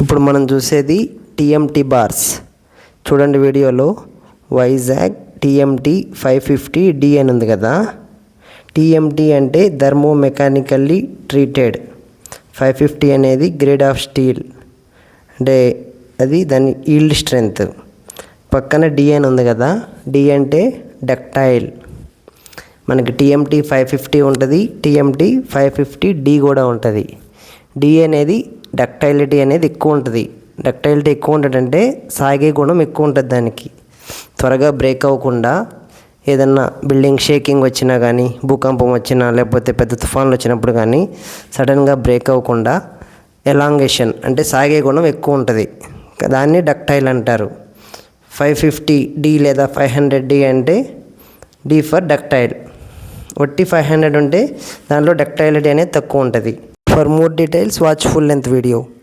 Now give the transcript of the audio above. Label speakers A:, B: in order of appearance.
A: ఇప్పుడు మనం చూసేది టీఎంటీ బార్స్ చూడండి వీడియోలో Vizag TMT five fifty D అని ఉంది కదా. టీఎంటీ అంటే thermo mechanically treated five fifty అనేది గ్రేడ్ ఆఫ్ స్టీల్ అంటే అది దాని ఈల్డ్ స్ట్రెంగ్త్ పక్కన డి అని ఉంది కదా. డి అంటే డక్టైల్ మనకి టీఎంటీ ఫైవ్ ఫిఫ్టీ ఉంటుంది. టీఎంటీ ఫైవ్ ఫిఫ్టీ డి కూడా ఉంటుంది. డి అనేది డక్టైలిటీ అనేది ఎక్కువ ఉంటుంది. డక్టైలిటీ ఎక్కువ ఉంటుందంటే సాగే గుణం ఎక్కువ ఉంటుంది దానికి. త్వరగా బ్రేక్ అవ్వకుండా ఏదన్నా బిల్డింగ్ షేకింగ్ వచ్చినా కానీ భూకంపం వచ్చినా లేకపోతే పెద్ద తుఫాన్లు వచ్చినప్పుడు కానీ సడన్గా బ్రేక్ అవ్వకుండా ఎలాంగేషన్ అంటే సాగే గుణం ఎక్కువ ఉంటుంది. దాన్ని డక్టైల్ అంటారు. ఫైవ్ ఫిఫ్టీ డి లేదా ఫైవ్ హండ్రెడ్ డి అంటే డి ఫర్ డక్టైల్ ఒట్టి ఫైవ్ హండ్రెడ్ ఉంటే దానిలో డక్టైలిటీ అనేది తక్కువ ఉంటుంది. For more details, watch full length video.